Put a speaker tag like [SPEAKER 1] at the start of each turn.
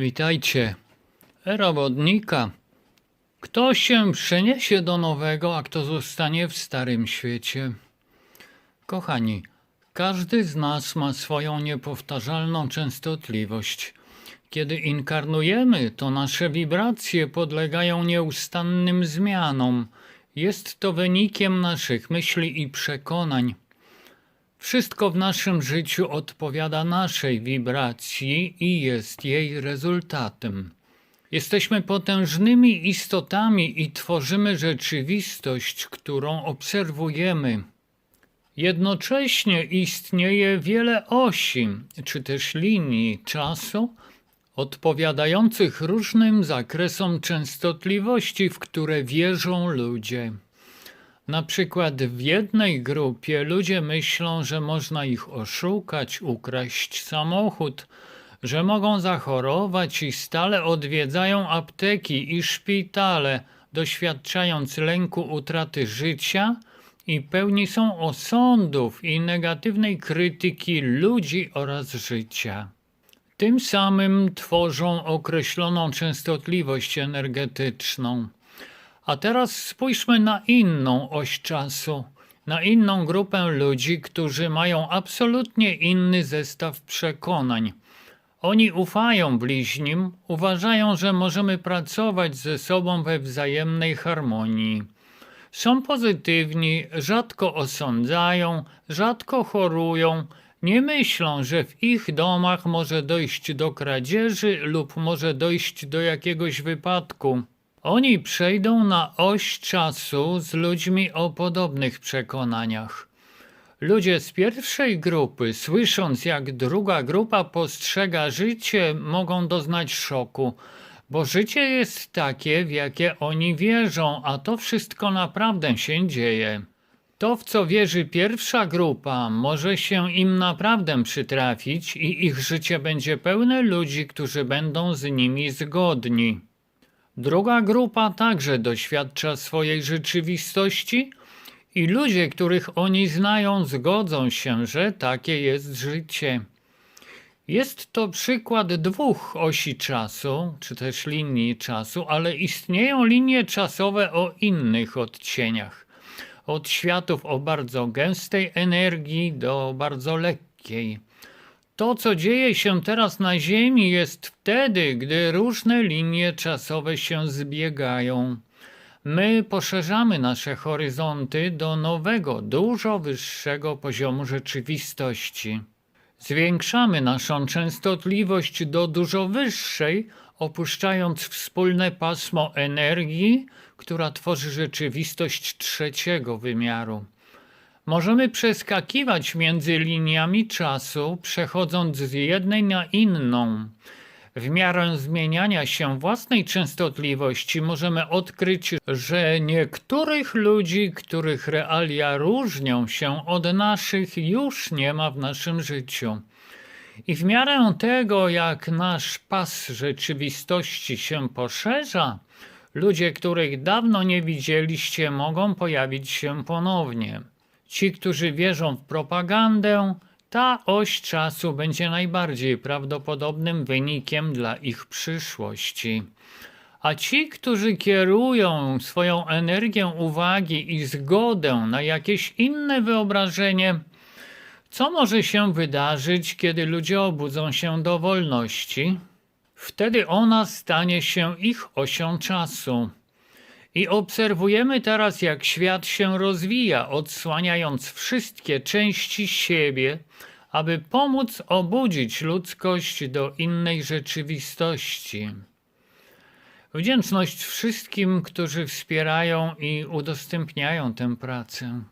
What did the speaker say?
[SPEAKER 1] Witajcie. Era wodnika. Kto się przeniesie do nowego, a kto zostanie w starym świecie? Kochani, każdy z nas ma swoją niepowtarzalną częstotliwość. Kiedy inkarnujemy, to nasze wibracje podlegają nieustannym zmianom. Jest to wynikiem naszych myśli i przekonań. Wszystko w naszym życiu odpowiada naszej wibracji i jest jej rezultatem. Jesteśmy potężnymi istotami i tworzymy rzeczywistość, którą obserwujemy. Jednocześnie istnieje wiele osi, czy też linii czasu, odpowiadających różnym zakresom częstotliwości, w które wierzą ludzie. Na przykład w jednej grupie ludzie myślą, że można ich oszukać, ukraść samochód, że mogą zachorować i stale odwiedzają apteki i szpitale, doświadczając lęku utraty życia i pełni są osądów i negatywnej krytyki ludzi oraz życia. Tym samym tworzą określoną częstotliwość energetyczną. A teraz spójrzmy na inną oś czasu, na inną grupę ludzi, którzy mają absolutnie inny zestaw przekonań. Oni ufają bliźnim, uważają, że możemy pracować ze sobą we wzajemnej harmonii. Są pozytywni, rzadko osądzają, rzadko chorują, nie myślą, że w ich domach może dojść do kradzieży lub może dojść do jakiegoś wypadku. Oni przejdą na oś czasu z ludźmi o podobnych przekonaniach. Ludzie z pierwszej grupy, słysząc jak druga grupa postrzega życie, mogą doznać szoku, bo życie jest takie, w jakie oni wierzą, a to wszystko naprawdę się dzieje. To, w co wierzy pierwsza grupa, może się im naprawdę przytrafić i ich życie będzie pełne ludzi, którzy będą z nimi zgodni. Druga grupa także doświadcza swojej rzeczywistości i ludzie, których oni znają, zgodzą się, że takie jest życie. Jest to przykład dwóch osi czasu, czy też linii czasu, ale istnieją linie czasowe o innych odcieniach. Od światów o bardzo gęstej energii do bardzo lekkiej. To, co dzieje się teraz na Ziemi, jest wtedy, gdy różne linie czasowe się zbiegają. My poszerzamy nasze horyzonty do nowego, dużo wyższego poziomu rzeczywistości. Zwiększamy naszą częstotliwość do dużo wyższej, opuszczając wspólne pasmo energii, która tworzy rzeczywistość trzeciego wymiaru. Możemy przeskakiwać między liniami czasu, przechodząc z jednej na inną. W miarę zmieniania się własnej częstotliwości możemy odkryć, że niektórych ludzi, których realia różnią się od naszych, już nie ma w naszym życiu. I w miarę tego, jak nasz pas rzeczywistości się poszerza, ludzie, których dawno nie widzieliście, mogą pojawić się ponownie. Ci, którzy wierzą w propagandę, ta oś czasu będzie najbardziej prawdopodobnym wynikiem dla ich przyszłości. A ci, którzy kierują swoją energię uwagi i zgodę na jakieś inne wyobrażenie, co może się wydarzyć, kiedy ludzie obudzą się do wolności? Wtedy ona stanie się ich osią czasu. I obserwujemy teraz, jak świat się rozwija, odsłaniając wszystkie części siebie, aby pomóc obudzić ludzkość do innej rzeczywistości. Wdzięczność wszystkim, którzy wspierają i udostępniają tę pracę.